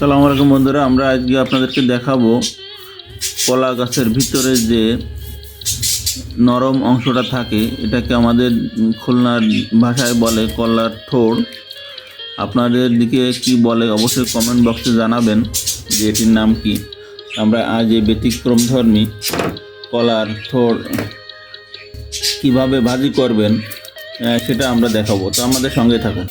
সালাম আলাইকুম বন্ধুরা, আমরা আজকে আপনাদেরকে দেখাবো কলা গাছের ভিতরে যে নরম অংশটা থাকে, এটাকে আমাদের খুলনার ভাষায় বলে কলার থোড় আপনাদের দিকে কি বলে অবশ্যই কমেন্ট বক্সে জানাবেন যে এটির নাম কি। আমরা আজ এই ব্যতিক্রমধর্মী কলার থোড় কীভাবে ভাজি করবেন সেটা আমরা দেখাবো। তো আমাদের সঙ্গে থাকুন।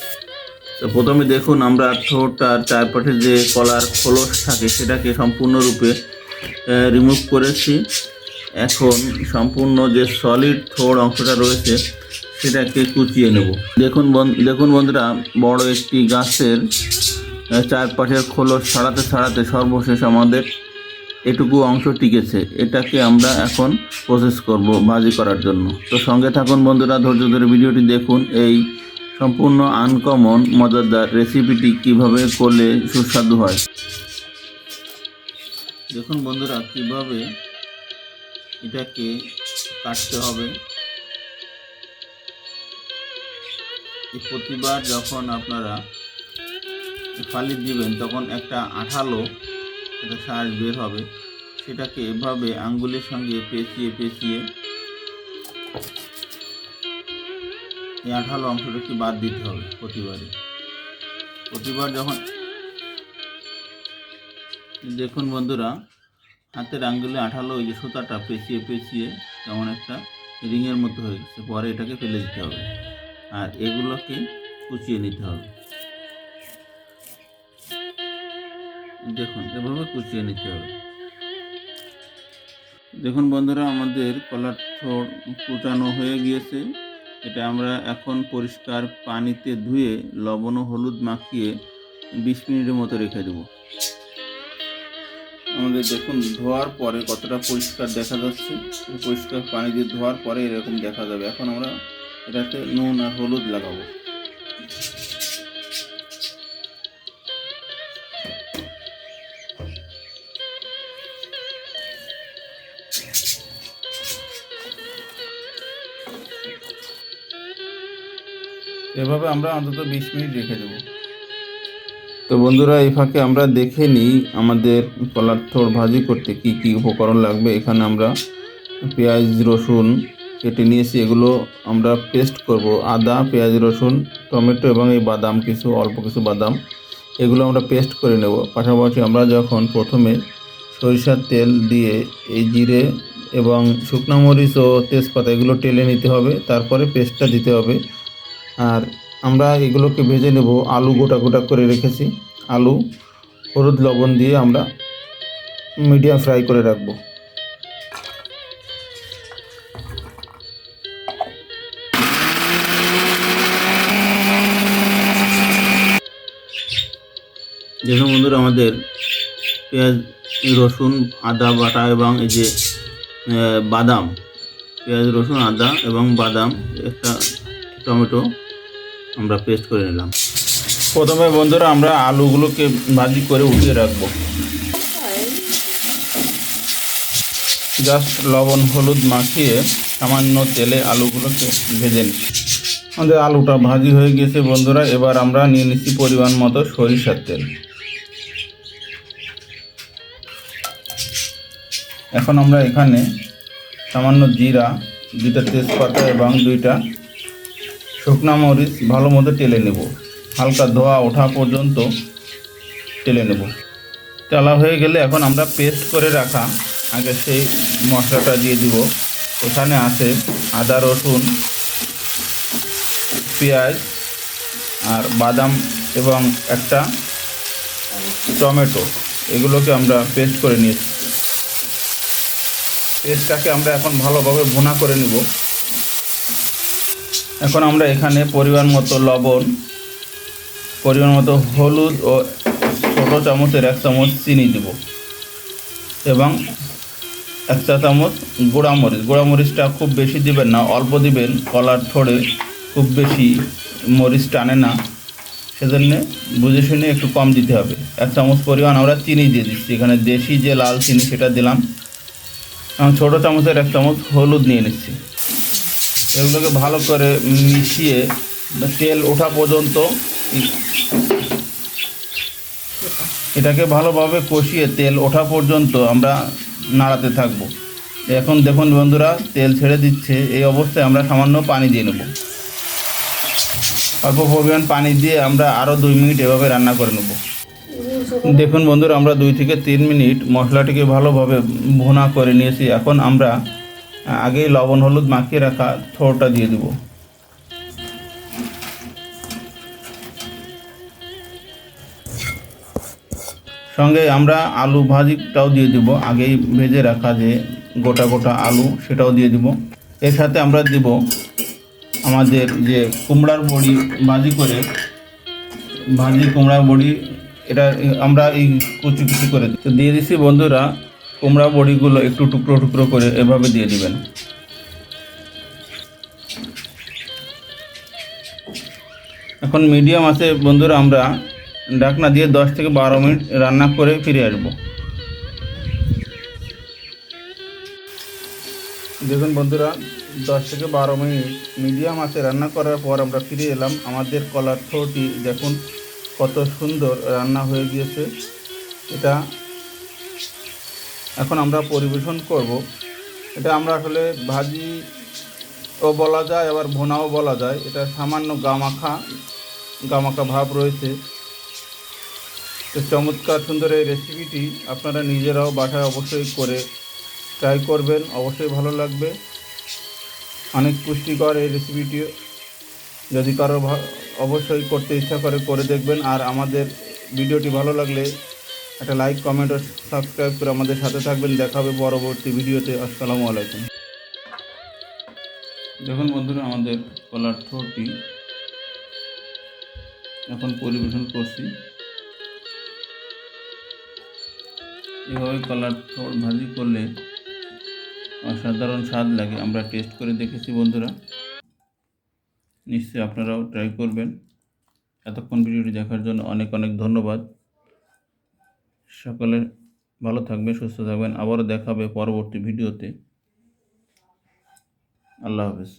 তো প্রথমে দেখুন আমরা ঠোঁটটার চারপাশে যে কলার খোলস থাকে সেটাকে সম্পূর্ণরূপে রিমুভ করেছি। এখন সম্পূর্ণ যে সলিড থোড় অংশটা রয়েছে সেটাকে কুচিয়ে নেব। দেখুন দেখুন বন্ধুরা, বড় একটি গাছের চারপাশের খোলস ছাড়াতে ছাড়াতে সর্বশেষ আমাদের এটুকু অংশ টিকেছে। এটাকে আমরা এখন প্রসেস করব ভাজি করার জন্য। তো সঙ্গে থাকুন বন্ধুরা, ধৈর্য ধরে ভিডিওটি দেখুন। এই সম্পূর্ণ আনকমন মজাদার রেসিপিটি কীভাবে করলে সুস্বাদু হয়? দেখুন বন্ধুরা, কীভাবে এটাকে কাটতে হবে। প্রতিবার যখন আপনারা ফালি দিবেন, তখন একটা আঠালো, একটা শ্বাস বের হবে। সেটাকে এভাবে আঙ্গুলের সঙ্গে পেঁচিয়ে পেঁচিয়ে এই আঠালো অংশটাকে বাদ দিতে হবে প্রতিবারে। প্রতিবার যখন দেখুন বন্ধুরা, হাতের আঙ্গুলে আঠালো ওই যে সুতাটা পেঁচিয়ে পেঁচিয়ে কেমন একটা রিংয়ের মতো হয়ে গেছে, পরে এটাকে ফেলে দিতে হবে। আর এগুলোকে কুচিয়ে নিতে হবে। দেখুন, এভাবে কুচিয়ে নিতে হবে। দেখুন বন্ধুরা, আমাদের কলার থোড় কুচানো হয়ে গিয়েছে। এটা আমরা এখন পরিষ্কার পানিতে ধুয়ে লবণ ও হলুদ মাখিয়ে বিশ মিনিটের মতো রেখে দেবো। আমাদের দেখুন ধোয়ার পরে কতটা পরিষ্কার দেখা যাচ্ছে। পরিষ্কার পানি দিয়ে ধোয়ার পরে এরকম দেখা যাবে। এখন আমরা এটাতে নুন আর হলুদ লাগাবো। এভাবে আমরা অন্তত বিশ মিনিট রেখে দেবো। তো বন্ধুরা, এই ফাঁকে আমরা দেখে নিই আমাদের কলার ভাজি করতে কি কি উপকরণ লাগবে। এখানে আমরা পেঁয়াজ, রসুন কেটে নিয়েছি। এগুলো আমরা পেস্ট করব। আদা, পেঁয়াজ, রসুন, টমেটো এবং এই বাদাম, কিছু অল্প কিছু বাদাম, এগুলো আমরা পেস্ট করে নেব। পাশাপাশি আমরা যখন প্রথমে সরিষার তেল দিয়ে এই জিরে এবং শুকনো মরিচ ও তেজপাতা এগুলো টেলে নিতে হবে। তারপরে পেস্টটা দিতে হবে। আর আমরা এগুলোকে ভেজে নেব। আলু গোটা গোটা করে রেখেছি। আলু, হলুদ, লবণ দিয়ে আমরা মিডিয়াম ফ্রাই করে রাখব। দেখুন বন্ধুরা, আমাদের পেঁয়াজ, রসুন, আদা, বাটা এবং এই যে বাদাম, পেঁয়াজ, রসুন, আদা এবং বাদাম, একটা টমেটো আমরা পেস্ট করে নিলাম। প্রথমে বন্ধুরা আমরা আলুগুলোকে ভাজি করে উঠিয়ে রাখব। জাস্ট লবণ, হলুদ মাখিয়ে সামান্য তেলে আলুগুলোকে ভেজে নিই। আমাদের আলুটা ভাজি হয়ে গেছে বন্ধুরা, এবার আমরা নিয়ে নিচ্ছি পরিমাণ মতো সরিষার তেল। এখন আমরা এখানে সামান্য জিরা, দুইটা তেজপাতা এবং দুইটা শুকনা মরিচ ভালো মতো টেলে নেব। হালকা ধোয়া ওঠা পর্যন্ত টেলে নেব। তেলা হয়ে গেলে এখন আমরা পেস্ট করে রাখা আগে সেই মশলাটা দিয়ে দিব। এখানে আছে আদা, রসুন, পেঁয়াজ আর বাদাম এবং একটা টমেটো। এগুলোকে আমরা পেস্ট করে নিয়েছি। পেস্টটাকে আমরা এখন ভালোভাবে ভুনা করে নিব। এখন আমরা এখানে পরিমাণ মতো লবণ, পরিমাণ মতো হলুদ ও ছোটো চামচের এক চামচ চিনি দেব এবং এক চা চামচ গোড়ামরিচ। গোড়ামরিচটা খুব বেশি দিবেন না, অল্প দিবেন, কলার থোড়ে খুব বেশি মরিচ টানে না। সেজন্য বুঝে শুনে একটু কম দিতে হবে। এক চামচ পরিমাণ আমরা চিনি দিয়ে দিচ্ছি। এখানে দেশি যে লাল চিনি সেটা দিলাম। এবং ছোটো চামচের এক চামচ হলুদ নিয়ে নিচ্ছি। এগুলোকে ভালো করে মিশিয়ে তেল ওঠা পর্যন্ত এটাকে ভালোভাবে কষিয়ে তেল ওঠা পর্যন্ত আমরা নাড়াতে থাকব। এখন দেখুন বন্ধুরা, তেল ছেড়ে দিচ্ছে। এই অবস্থায় আমরা সামান্য পানি দিয়ে নেব। অল্প পরিমাণ পানি দিয়ে আমরা আরও দুই মিনিট এভাবে রান্না করে নেব। দেখুন বন্ধুরা, আমরা দুই থেকে তিন মিনিট মশলাটিকে ভালোভাবে ভুনা করে নিয়েছি। এখন আমরা আগেই লবণ, হলুদ মাখিয়ে রাখা থোড়টা দিয়ে দেব। সঙ্গে আমরা আলু ভাজিটাও দিয়ে দিব। আগেই ভেজে রাখা যে গোটা গোটা আলু, সেটাও দিয়ে দিব। এর সাথে আমরা দিব আমাদের যে কুমড়ার বড়ি ভাজি করে, ভাজি কুমড়ার বড়ি, এটা আমরা এই কুচি কুচি করে দিয়ে দিছি বন্ধুরা কুমড়া বড়িগুলো একটু টুকরো টুকরো করে এভাবে দিয়ে দিবেন। এখন মিডিয়াম আছে, বন্ধুরা, আমরা ঢাকনা দিয়ে দশ থেকে বারো মিনিট রান্না করে ফিরে আসব। দেখুন, বন্ধুরা, দশ থেকে বারো মিনিট মিডিয়াম আছে, রান্না করার পর আমরা ফিরে এলাম। আমাদের কলার থ্রোটি দেখুন, কত সুন্দর রান্না হয়ে গিয়েছে। এটা এখন আমরা পরিবেশন করব। এটা আমরা আসলে ভাজি ও বলা যায়, আবার ভোনাও বলা যায়। এটা সামান্য গামাখা গামাখা ভাব রয়েছে। তো চমৎকার সুন্দর এই রেসিপিটি আপনারা নিজেরাও বাসায় অবশ্যই করে ট্রাই করবেন। অবশ্যই ভালো লাগবে। অনেক পুষ্টিকর এই রেসিপিটি যদি কারও অবশ্যই করতে ইচ্ছা করে করে দেখবেন। আর আমাদের ভিডিওটি ভালো লাগলে একটা লাইক কমেন্ট ও সাবস্ক্রাইব করে আমাদের সাথে থাকবেন। দেখা হবে পরবর্তী ভিডিওতে। আসসালামু আলাইকুম। দেখুন বন্ধুরা, আমাদের কলার থ্রোটি। এখন পরিবেশন করছি। এভাবে কলার থ্রোট ভাজি করলে অসাধারণ স্বাদ লাগে। আমরা টেস্ট করে দেখেছি বন্ধুরা। নিশ্চয়ই আপনারাও ট্রাই করবেন। এতক্ষণ ভিডিওটি দেখার জন্য অনেক অনেক ধন্যবাদ। সকলে ভালো থাকবে সুস্থ থাকবেন। আবারও দেখাবে পরবর্তী ভিডিওতে। আল্লাহ হাফেজ।